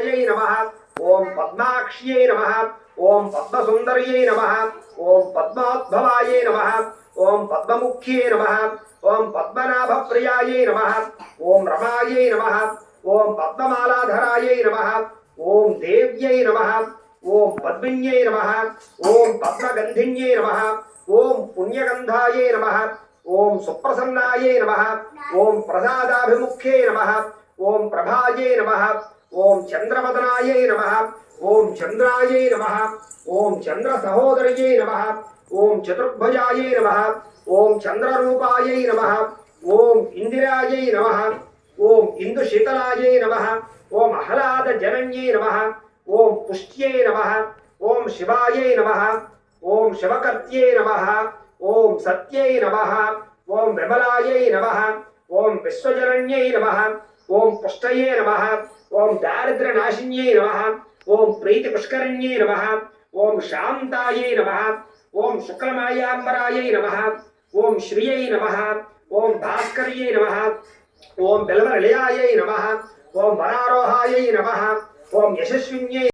పద్మనాభాయై నమ ఓం పద్మాక్ష్యై నమ ఓం పద్మసుందర్యై నమ ఓం పద్మాద్భవాయై నమ ఓం పద్మముఖ్యై నమ ఓం పద్మనాభప్రియాయై నమ ఓం రమాయై నమ ఓం పద్మమాలాధరాయై నమ ఓం దేవ్యై నమ ఓం పద్మిన్యై నమ ఓం పద్మగంధిన్యై నమ ఓం పుణ్యగంధాయై నమ ఓం సుప్రసన్నాయై నమ ఓం ప్రసాదాభిముఖ్యై నమ ఓం ప్రభాయై నమ ఓం చంద్రవదనాయై నమ ఓం చంద్రాయై నమ ఓం చంద్ర సహోదర్యై నమ ఓం చతుర్భుజాయై నమ ఓం చంద్రరూపాయై నమ ఓం ఇందిరాయై నమ ఓం ఇందుశీతలాయై నమ ఓం ఆహ్లాద జనన్యై నమ ఓం పుష్ట్యై నమ ఓం శివాయై నమ ఓం శివకర్త్యై నమ ఓం సత్యై నమ ఓం విమలాయై నమ ఓం విశ్వజనన్యై నమ ఓం పుష్టయే నమ ఓం దారిద్ర నాశిన్యై నమ ఓం ప్రీతి పుష్కరణ్యై నమ ఓం శాంతాయై నమ ఓం శుక్లమాయాంబరాయై నమ ఓం శ్రియై నమ ఓం భాస్కర్యై నమ ఓం బిల్వనిలయాయై నమ ఓం వరారోహాయై నమ ఓం యశస్విన్యై